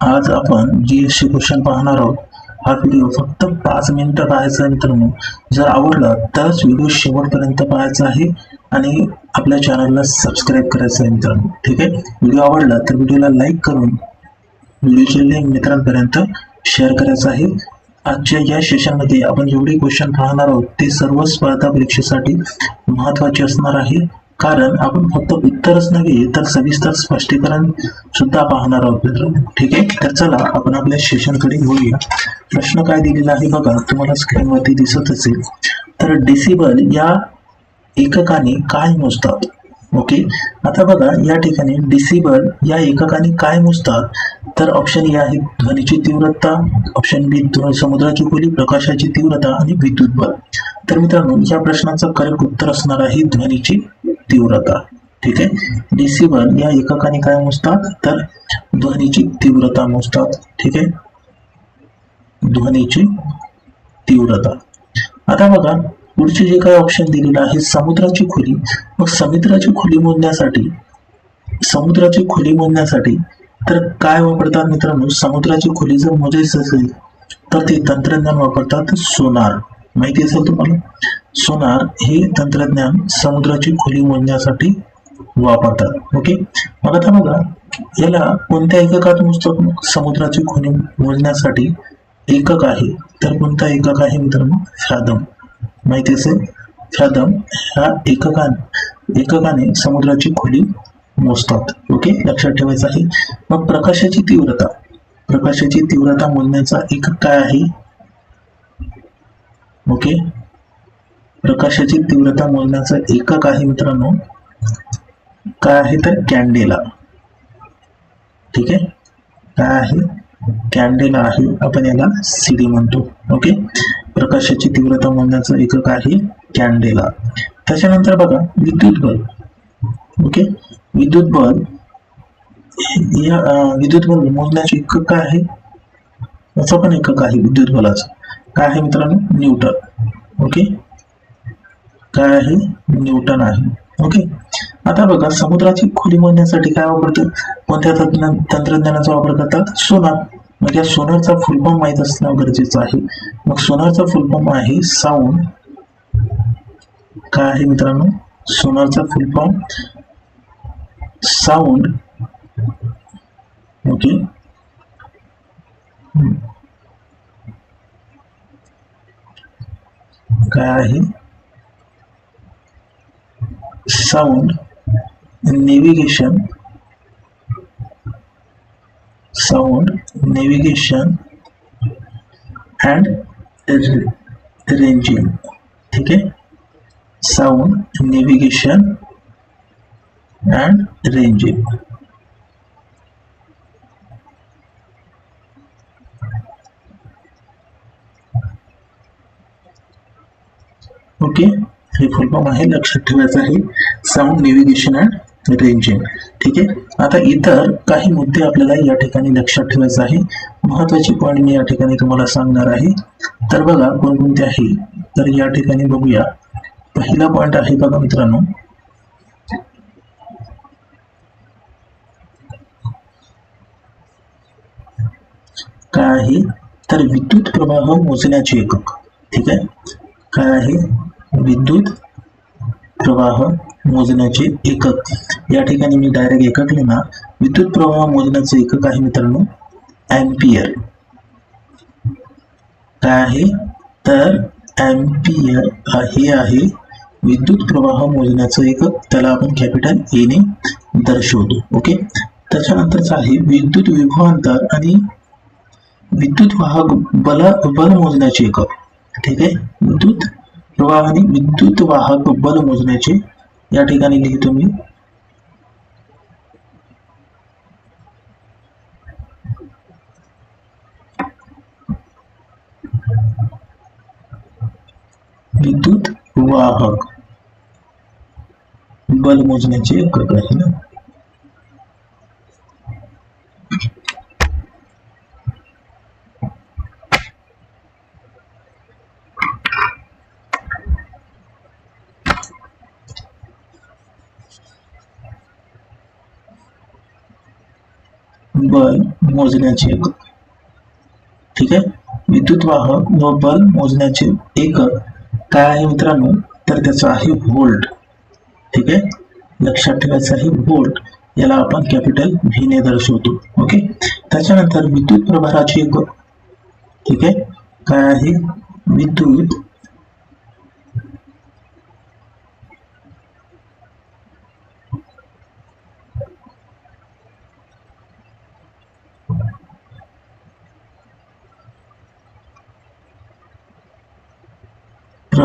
आज आपण G S C question पाहणार आहोत हा व्हिडिओ फक्त पाच मिनिटं पाहायचा आहे मित्रांनो. जर आवडला तरच व्हिडिओ शेवटपर्यंत पाहायचा आहे आणि आपल्या चॅनलला सबस्क्राईब करायचं आहे मित्रांनो. ठीक आहे? व्हिडिओ आवडला तर व्हिडिओला लाईक करून व्हिडिओचे लिंक मित्रांपर्यंत शेअर करायचं आहे. आजच्या या सेशनमध्ये आपण जेवढे क्वेश्चन पाहणार आहोत ते सर्व स्पर्धा परीक्षेसाठी महत्त्वाचे असणार आहे. कारण आपण फक्त उत्तरच नव्हे तर सविस्तर स्पष्टीकरण सुद्धा पाहणार आहोत ठीक आहे? तर चला आपण आपल्या सेशनकडे घेऊया प्रश्न काय दिलेला आहे बघा तुम्हाला स्क्रीनवरती दिसत असेल. तर डिसिबल या एककाने काय मोजतात? ओके आता बघा या ठिकाणी डिसिबल या एककाने काय मोजतात? तर ऑप्शन ए आहे ध्वनीची तीव्रता ऑप्शन बी समुद्राची खोली प्रकाशाची तीव्रता आणि विद्युत बल तर मित्रांनो या प्रश्नाचं करेक्ट उत्तर असणार आहे ध्वनीची तीव्रता ठीक आहे? डिसिबल या एककाने काय मोजतात? तर ध्वनीची तीव्रता मोजतात ठीक आहे? ध्वनीची तीव्रता. आता बघा पुढचे जे काही ऑप्शन दिलेलं आहे समुद्राची खोली. मग समुद्राची खोली मोजण्यासाठी समुद्राची खोली मोजण्यासाठी तर काय वापरतात मित्रांनो? समुद्राची खोली जर मोजायचं असेल तर ते तंत्रज्ञान वापरतात सोनार. माहिती असेल तुम्हाला? सोनार हे तंत्रज्ञान समुद्राची खोली मोजण्यासाठी वापरतात. ओके मग आता बघा याला कोणत्या एककात मोजतात समुद्राची खोली मोजण्यासाठी एकक आहे? तर कोणता एकक आहे मित्रांनो? फॅदम. माहिती असेल? फॅदम ह्या एककान एककाने समुद्राची खोली मोजतात. ओके लक्षात ठेवायचं आहे. मग प्रकाशाची तीव्रता. प्रकाशाची तीव्रता मोजण्याचा एकक काय आहे? ओके प्रकाशाची तीव्रता मोजण्याचा एकक आहे मित्रांनो. काय आहे तर कॅन्डेला. ठीक आहे? काय आहे? कॅन्डेला आहे. आपण याला सीडी म्हणतो. ओके? प्रकाशाची तीव्रता मोजण्याचं एकक आहे कॅन्डेला. त्याच्यानंतर बघा विद्युत बल्ब ओके? विद्युत बल या विद्युत बल्ब मोजण्याचे एकक काय आहे? याचं पण एकक आहे विद्युत बलाचं. काय आहे मित्रांनो? न्यूटन. ओके? काय आहे? न्यूटन आहे. ओके आता बघा समुद्राची खोली मोजण्यासाठी काय वापरतात? कोणत्या तंत्र तंत्रज्ञानाचा वापर करतात? सोनार. म्हणजे सोनारचा फुल माहीत माहीत असणं गरजेचं आहे. मग सोनारचा फुलफॉर्म आहे साऊंड. काय आहे मित्रांनो? सोनारचा फुल साऊंड. ओके काय आहे? Sound navigation sound navigation and ranging ठीक आहे sound navigation and ranging okay हे फुल फॉर्म आहे लक्षात ठेवायचं आहे. साऊंड नेव्हिगेशन अँड रेंजिंग ठीक आहे? आता इतर काही मुद्दे आपल्याला या ठिकाणी लक्षात ठेवायचं आहे. महत्त्वाचे पॉईंट मी या ठिकाणी तुम्हाला सांगणार आहे. तर बघा कोणकोणते आहे? तर या ठिकाणी बघूया. पहिला पॉईंट आहे बघा मित्रांनो. काय आहे? तर विद्युत प्रवाह मोजण्याचे एकक. ठीक आहे? काय आहे? विद्युत प्रवाह मोजण्याचे एकक. या ठिकाणी मी डायरेक्ट एकक लिहिणार. विद्युत प्रवाह मोजण्याचे एकक आहे मित्रांनो एम्पियर काय आहे? तर एम्पियर हे आहे विद्युत प्रवाह मोजण्याचं एकक. त्याला आपण कॅपिटल ए ने दर्शवतो ओके? त्याच्यानंतरच आहे विद्युत विभवांतर आणि विद्युत वाहक बल बल मोजण्याचे एकक. ठीक आहे? विद्युत प्रवाह आणि विद्युत वाहक बल मोजण्याचे या ठिकाणी लिहितो मी विद्युत वाहक बल मोजण्याचे एकक आहे ना बल मोजण्याचे एकक ठीक आहे? विद्युत वाहक व बल मोजण्याचे एकक काय आहे मित्रांनो? तर त्याचं आहे व्होल्ट. ठीक आहे? लक्षात ठेवायचं आहे व्होल्ट. याला आपण कॅपिटल व्ही ने दर्शवतो. ओके? त्याच्यानंतर विद्युत प्रभाराची एकक ठीक आहे? काय आहे? विद्युत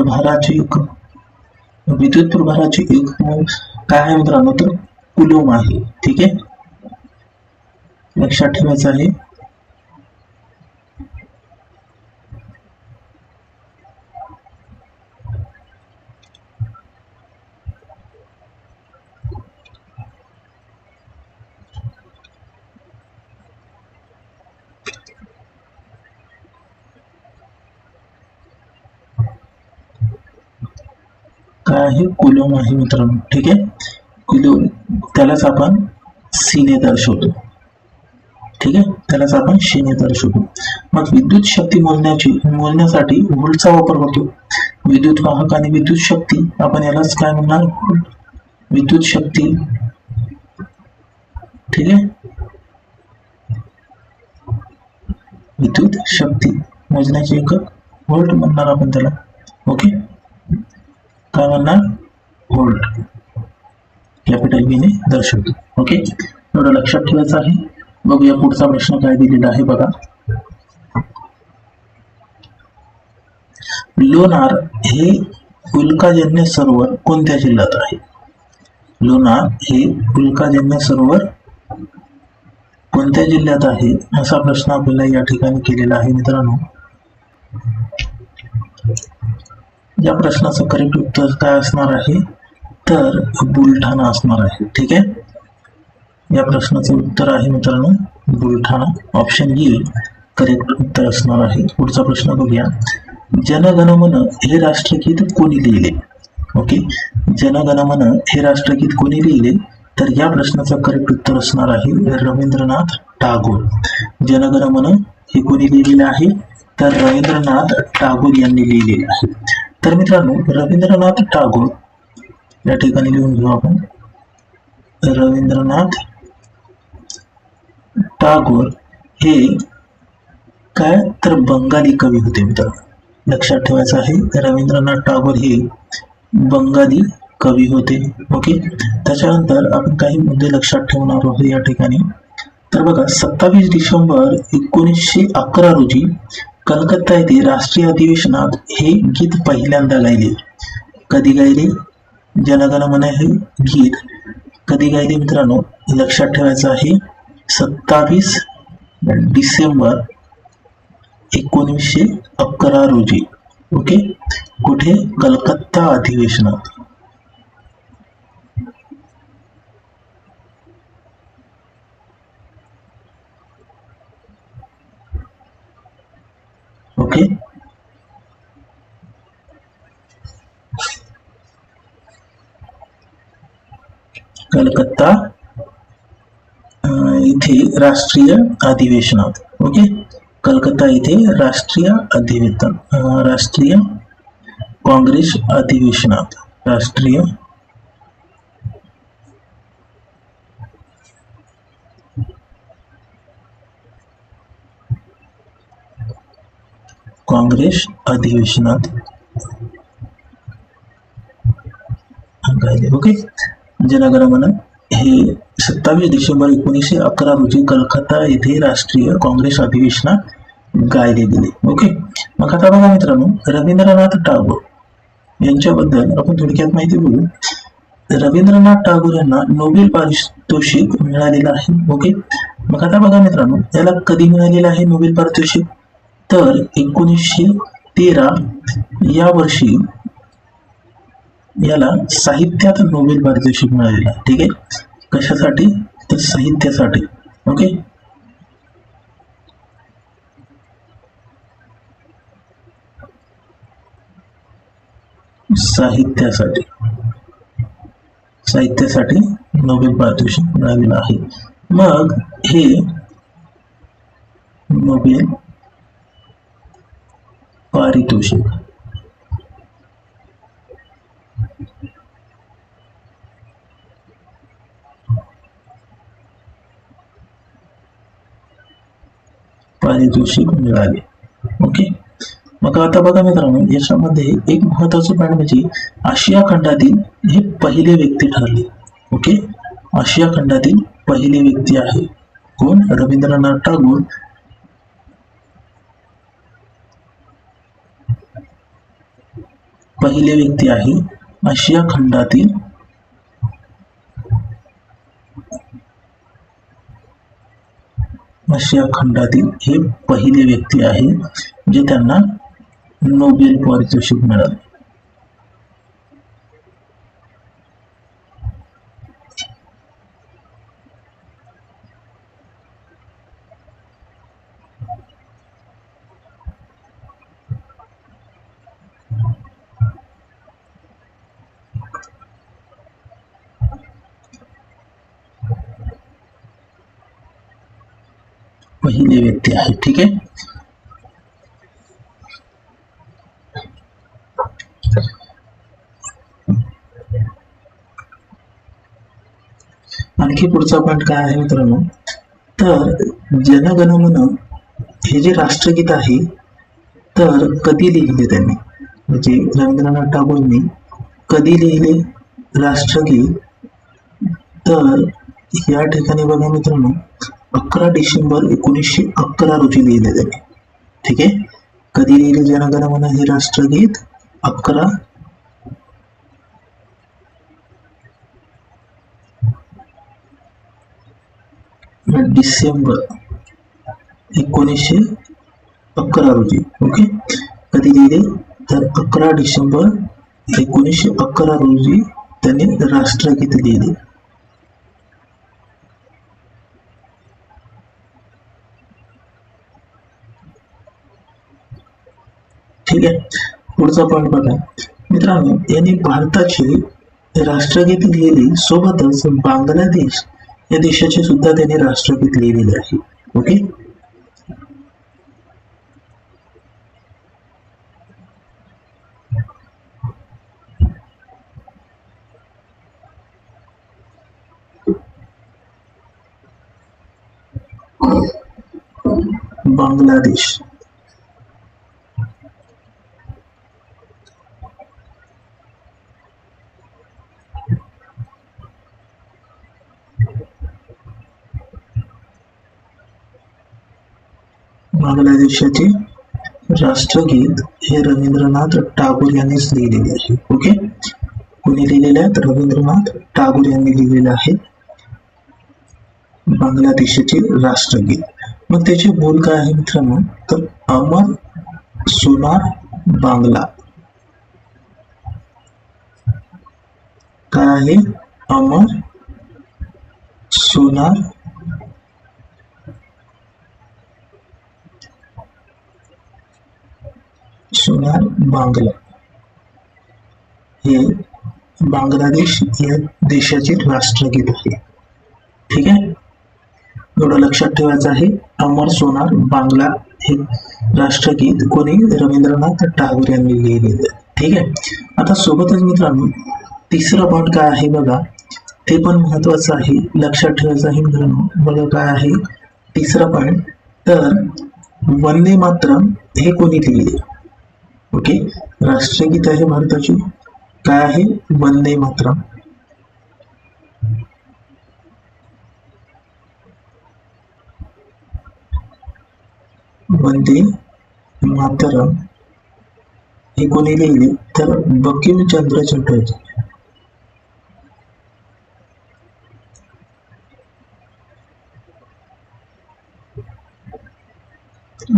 प्रभाराचे एक विद्युत प्रभाराचे एक काय आहे मित्रांनो? तर कुलोम आहे. ठीक आहे? लक्षात ठेवायचं आहे. काय आहे कुलोम आहे मित्रांनो ठीक आहे? कुलोम त्यालाच आपण सीने दर्शवतो. ठीक आहे? त्यालाच आपण सीने दर्शवतो. मग विद्युत शक्ती मोजण्याची मोजण्यासाठी व्होल्टचा वापर करतो. विद्युत वाहक आणि विद्युत शक्ती आपण यालाच काय म्हणणार? विद्युत शक्ती. ठीक आहे? विद्युत शक्ती मोजण्याचे एकक व्होल्ट म्हणणार आपण त्याला. ओके? काय म्हणणार व्होल्ट कॅपिटल बी ने दर्शवतो. ओके एवढं लक्षात ठेवायचं आहे. बघूया पुढचा प्रश्न काय दिलेला आहे बघा. लोणार हे उल्काजन्य सरोवर कोणत्या जिल्ह्यात आहे? लोणार हे उल्काजन्य सरोवर कोणत्या जिल्ह्यात आहे? असा प्रश्न आपल्याला या ठिकाणी केलेला आहे मित्रांनो. या प्रश्नाचं करेक्ट उत्तर काय असणार आहे? तर बुलढाणा असणार आहे ठीक आहे? या प्रश्नाचं उत्तर आहे मित्रांनो बुलढाणा. ऑप्शन ए करेक्ट उत्तर असणार आहे. पुढचा प्रश्न बघूया. जनगणमन हे राष्ट्रगीत कोणी लिहिले? ओके जनगणमन हे राष्ट्रगीत कोणी लिहिले? तर या प्रश्नाचं करेक्ट उत्तर असणार आहे रवींद्रनाथ टागोर. जनगणमन हे कोणी लिहिलेलं आहे? तर रवींद्रनाथ टागोर यांनी लिहिलेलं आहे. तर मित्रांनो रवींद्रनाथ टागोर या ठिकाणी लिहून घेऊ आपण. रवींद्रनाथ टागोर हे काय तर बंगाली कवी होते मित्रांनो. लक्षात ठेवायचं आहे रवींद्रनाथ टागोर हे बंगाली कवी होते ओके? त्याच्यानंतर आपण काही मुद्दे लक्षात ठेवणार आहोत या ठिकाणी. तर बघा सत्तावीस डिसेंबर एकोणीसशे अकरा रोजी कलकत्ता येथे राष्ट्रीय अधिवेशनात हे गीत पहिल्यांदा गायले. कधी गायले? जनगण जनगणमन हे गीत. कधी गायले मित्रांनो? लक्षात ठेवायचं आहे सत्तावीस डिसेंबर एकोणीसशे अकरा रोजी. ओके? कुठे? कलकत्ता अधिवेशनात. कलकत्ता इथे राष्ट्रीय अधिवेशनात ओके? कलकत्ता इथे राष्ट्रीय अधिवेशन अं, राष्ट्रीय काँग्रेस अधिवेशनात राष्ट्रीय काँग्रेस अधिवेशनात गायले ओके? जनगणमन हे सत्तावीस डिसेंबर एकोणीसशे अकरा रोजी कलकत्ता येथे राष्ट्रीय काँग्रेस अधिवेशनात गायले गेले. ओके? मग आता बघा मित्रांनो रवींद्रनाथ टागोर यांच्याबद्दल आपण थोडक्यात माहिती बोलू रवींद्रनाथ टागोर यांना नोबेल पारितोषिक मिळालेलं आहे. ओके? मग आता बघा मित्रांनो याला कधी मिळालेलं आहे नोबेल पारितोषिक? तर एकोणीसशे तेरा या वर्षी याला साहित्यात नोबेल पारितोषिक मिळालेला ठीक आहे? कशासाठी? तर साहित्यासाठी. ओके साहित्यासाठी. साहित्यासाठी नोबेल पारितोषिक मिळालेलं आहे. मग हे नोबेल पारितोषिक. पाणी पारितोषिक मिळाले ओके मग आता बघा मित्रांनो याच्यामध्ये एक महत्वाचं पॉईंट म्हणजे आशिया खंडातील हे पहिले व्यक्ती ठरले. ओके आशिया खंडातील पहिले व्यक्ती आहे. कोण? रवींद्रनाथ टागोर. पहिले व्यक्ती आहे आशिया खंडातील आशिया खंडातील हे पहिले व्यक्ती आहे जे त्यांना नोबेल पारितोषिक मिळाले. पहिले व्यक्ती आहे ठीक आहे? आणखी पुढचा पॉईंट काय आहे मित्रांनो? तर जनगणमन हे जे राष्ट्रगीत आहे तर कधी लिहिले त्यांनी? म्हणजे रवींद्रनाथ टागोरनी कधी लिहिले राष्ट्रगीत? तर या ठिकाणी बघा मित्रांनो अकरा डिसेंबर एकोणीसशे अकरा रोजी लिहिले त्यांनी ठीक आहे? कधी लिहिले जनगणमन हे राष्ट्रगीत? अकरा डिसेंबर एकोणीसशे अकरा रोजी. ओके? कधी लिहिले? तर अकरा डिसेंबर एकोणीसशे अकरा रोजी त्यांनी राष्ट्रगीत लिहिले. ठीक आहे. पुढचा पॉईंट बघा. मित्रांनो यांनी भारताचे राष्ट्रगीत लिहिली सोबतच बांगलादेश या देशाचे सुद्धा त्यांनी राष्ट्रगीत लिहिलेले आहे. ओके बांगलादेश. बांगलादेशाचे राष्ट्रगीत हे रवींद्रनाथ टागोर यांनीच लिहिलेले आहे. ओके कोणी लिहिलेले आहेत रवींद्रनाथ टागोर यांनी लिहिलेले आहे. बांगलादेशाचे राष्ट्रगीत. मग त्याचे बोल काय आहे मित्रांनो? तर अमर सोनार बांगला. काय आहे? अमर सोनार सोनार बांगला. हे बांगलादेश या देशाचे राष्ट्रगीत आहे. ठीक आहे? एवढं लक्षात ठेवायचं आहे. अमर सोनार बांगला हे राष्ट्रगीत कोणी? रवींद्रनाथ टागोर यांनी लिहिलेलं ठीक आहे? आता सोबतच मित्रांनो तिसरा पॉट काय आहे बघा. ते पण महत्वाचं आहे. लक्षात ठेवायचं आहे मित्रांनो. बघा काय आहे. तिसरा पॉईंट तर वंदे मातरम हे कोणी लिहिले ओके? राष्ट्रगीत आहे भारताची. काय आहे? वंदे मातरम. वंदे मातरम. हे कोणी लिहिले? तर बंकिमचंद्र चटर्जी.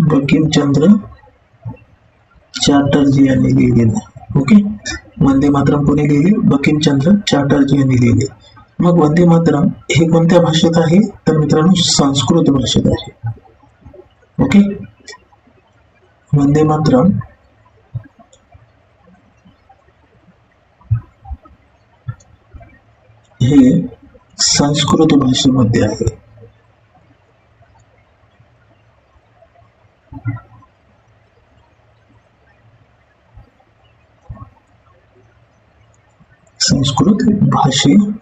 बंकिमचंद्र चॅटर्जी यांनी लिहिलेलं ओके वंदे मातरम कोणी लिहिले? बकिमचंद्र चॅटर्जी यांनी लिहिले. मग वंदे मातरम हे कोणत्या भाषेत आहे? तर मित्रांनो संस्कृत भाषेत आहे. ओके वंदे मातरम. हे संस्कृत भाषेमध्ये आहे. संस्कृत भाषेमध्ये